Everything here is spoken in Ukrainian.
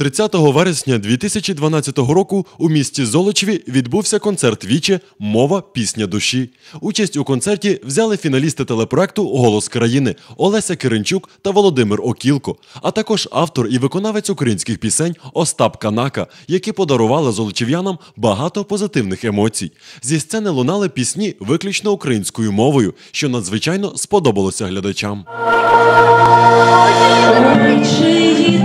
30 вересня 2012 року у місті Золочеві відбувся концерт Віче Мова пісня душі. Участь у концерті взяли фіналісти телепроекту Голос країни Олеся Киренчук та Володимир Окілко, а також автор і виконавець українських пісень Остап Канака, які подарували золочів'янам багато позитивних емоцій. Зі сцени лунали пісні виключно українською мовою, що надзвичайно сподобалося глядачам. чиї